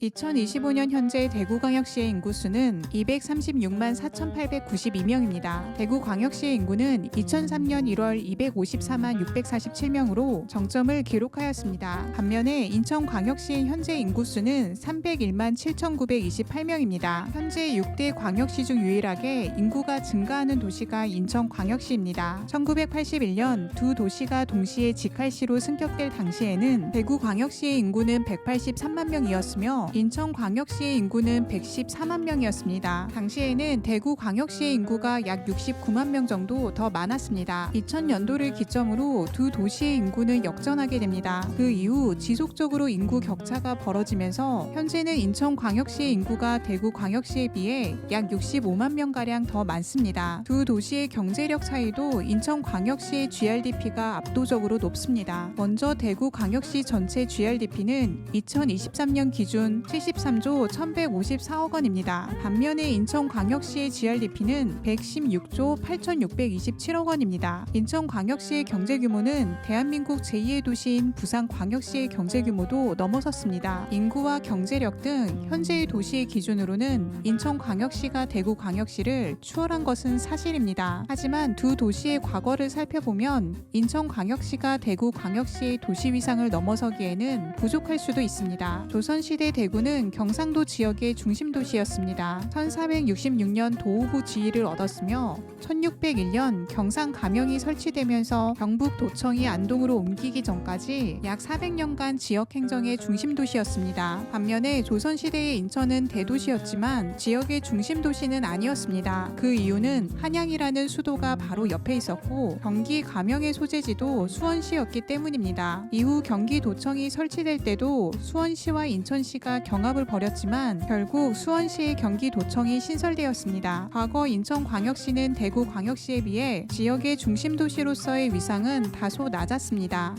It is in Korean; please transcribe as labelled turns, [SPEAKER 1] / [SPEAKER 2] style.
[SPEAKER 1] 2025년 현재 대구광역시의 인구수는 236만 4,892명입니다. 대구광역시의 인구는 2003년 1월 254만 647명으로 정점을 기록하였습니다. 반면에 인천광역시의 현재 인구수는 301만 7,928명입니다. 현재 6대 광역시 중 유일하게 인구가 증가하는 도시가 인천광역시입니다. 1981년 두 도시가 동시에 직할시로 승격될 당시에는 대구광역시의 인구는 183만 명이었으며 인천광역시의 인구는 114만 명이었습니다. 당시에는 대구광역시의 인구가 약 69만 명 정도 더 많았습니다. 2000년도를 기점으로 두 도시의 인구는 역전하게 됩니다. 그 이후 지속적으로 인구 격차가 벌어지면서 현재는 인천광역시의 인구가 대구광역시에 비해 약 65만 명가량 더 많습니다. 두 도시의 경제력 차이도 인천광역시의 GRDP가 압도적으로 높습니다. 먼저 대구광역시 전체 GRDP는 2023년 기준 73조 1154억 원입니다. 반면에 인천광역시의 GRDP는 116조 8627억 원입니다. 인천광역시의 경제 규모는 대한민국 제2의 도시인 부산광역시의 경제 규모도 넘어섰습니다. 인구와 경제력 등 현재의 도시의 기준으로는 인천광역시가 대구광역시를 추월한 것은 사실입니다. 하지만 두 도시의 과거를 살펴보면 인천광역시가 대구광역시의 도시 위상을 넘어서기에는 부족할 수도 있습니다. 조선시대 대구 는 경상도 지역의 중심 도시였습니다. 1466년 도호부 지위를 얻었으며 1601년 경상 가명이 설치되면서 경북 도청이 안동으로 옮기기 전까지 약 400년간 지역 행정의 중심 도시였습니다. 반면에 조선 시대의 인천은 대도시였지만 지역의 중심 도시는 아니었습니다. 그 이유는 한양이라는 수도가 바로 옆에 있었고 경기 가명의 소재지도 수원시였기 때문입니다. 이후 경기 도청이 설치될 때도 수원시와 인천시가 경합을 벌였지만 결국 수원시의 경기 도청이 신설되었습니다. 과거 인천광역시는 대구광역시에 비해 지역의 중심 도시로서의 위상은 다소 낮았습니다.